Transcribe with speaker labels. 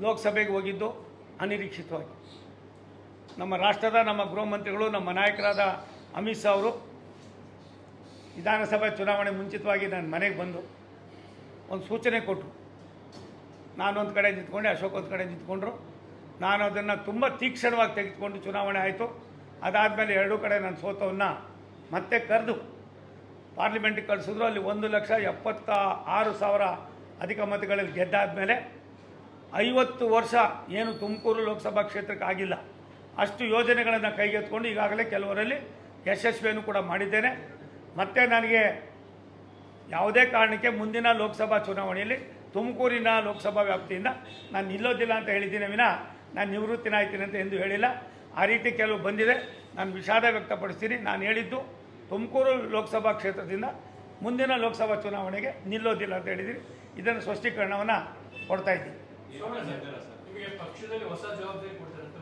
Speaker 1: ಲೋಕಸಭೆಗೆ ಹೋಗಿದ್ದು ಅನಿರೀಕ್ಷಿತವಾಗಿ. ನಮ್ಮ ರಾಷ್ಟ್ರದ, ನಮ್ಮ ಗೃಹ ಮಂತ್ರಿಗಳು ನಮ್ಮ ನಾಯಕರಾದ ಅಮಿತ್ ಶಾ ಅವರು ವಿಧಾನಸಭೆ ಚುನಾವಣೆ ಮುಂಚಿತವಾಗಿ ನನ್ನ ಮನೆಗೆ ಬಂದು ಒಂದು ಸೂಚನೆ ಕೊಟ್ಟರು. ನಾನೊಂದು ಕಡೆ ನಿಂತ್ಕೊಂಡೆ, ಅಶೋಕ್ ಒಂದು ಕಡೆ ನಿಂತ್ಕೊಂಡ್ರು. ನಾನು ಅದನ್ನು ತುಂಬ ತೀಕ್ಷ್ಣವಾಗಿ ತೆಗೆದುಕೊಂಡು ಚುನಾವಣೆ ಆಯಿತು. ಅದಾದಮೇಲೆ ಎರಡೂ ಕಡೆ ನಾನು ಸೋತವನ್ನು ಮತ್ತೆ ಕರೆದು ಪಾರ್ಲಿಮೆಂಟಿಗೆ ಕಳಿಸಿದ್ರು. ಅಲ್ಲಿ ಒಂದು ಲಕ್ಷ ಎಪ್ಪತ್ತ ಆರು ಸಾವಿರ ಅಧಿಕ ಮತಗಳಲ್ಲಿ ಗೆದ್ದಾದಮೇಲೆ ಐವತ್ತು ವರ್ಷ ಏನು ತುಮಕೂರು ಲೋಕಸಭಾ ಕ್ಷೇತ್ರಕ್ಕೆ ಆಗಿಲ್ಲ. ಅಷ್ಟು ಯೋಜನೆಗಳನ್ನು ಕೈಗೆತ್ಕೊಂಡು ಈಗಾಗಲೇ ಕೆಲವರಲ್ಲಿ ಯಶಸ್ವಿಯನ್ನು ಕೂಡ ಮಾಡಿದ್ದೇನೆ. ಮತ್ತು ನನಗೆ ಯಾವುದೇ ಕಾರಣಕ್ಕೆ ಮುಂದಿನ ಲೋಕಸಭಾ ಚುನಾವಣೆಯಲ್ಲಿ ತುಮಕೂರಿನ ಲೋಕಸಭಾ ವ್ಯಾಪ್ತಿಯಿಂದ ನಾನು ನಿಲ್ಲೋದಿಲ್ಲ ಅಂತ ಹೇಳಿದ್ದೀನಿ ವಿನ ನಾನು ನಿವೃತ್ತಿನ ಆಯ್ತೀನಿ ಅಂತ ಎಂದು ಹೇಳಿಲ್ಲ. ಆ ರೀತಿ ಕೆಲವು ಬಂದಿದೆ. ನಾನು ವಿಷಾದ ವ್ಯಕ್ತಪಡಿಸ್ತೀನಿ. ನಾನು ಹೇಳಿದ್ದು ತುಮಕೂರು ಲೋಕಸಭಾ ಕ್ಷೇತ್ರದಿಂದ ಮುಂದಿನ ಲೋಕಸಭಾ ಚುನಾವಣೆಗೆ ನಿಲ್ಲೋದಿಲ್ಲ ಅಂತ ಹೇಳಿದ್ದೀನಿ. ಇದನ್ನು ಸ್ಪಷ್ಟೀಕರಣವನ್ನು ಕೊಡ್ತಾ ಇದ್ದೀನಿ.
Speaker 2: ನಿಮಗೆ ಪಕ್ಷದಲ್ಲಿ ಹೊಸ ಜವಾಬ್ದಾರಿ ಕೊಡ್ತಾರೆ.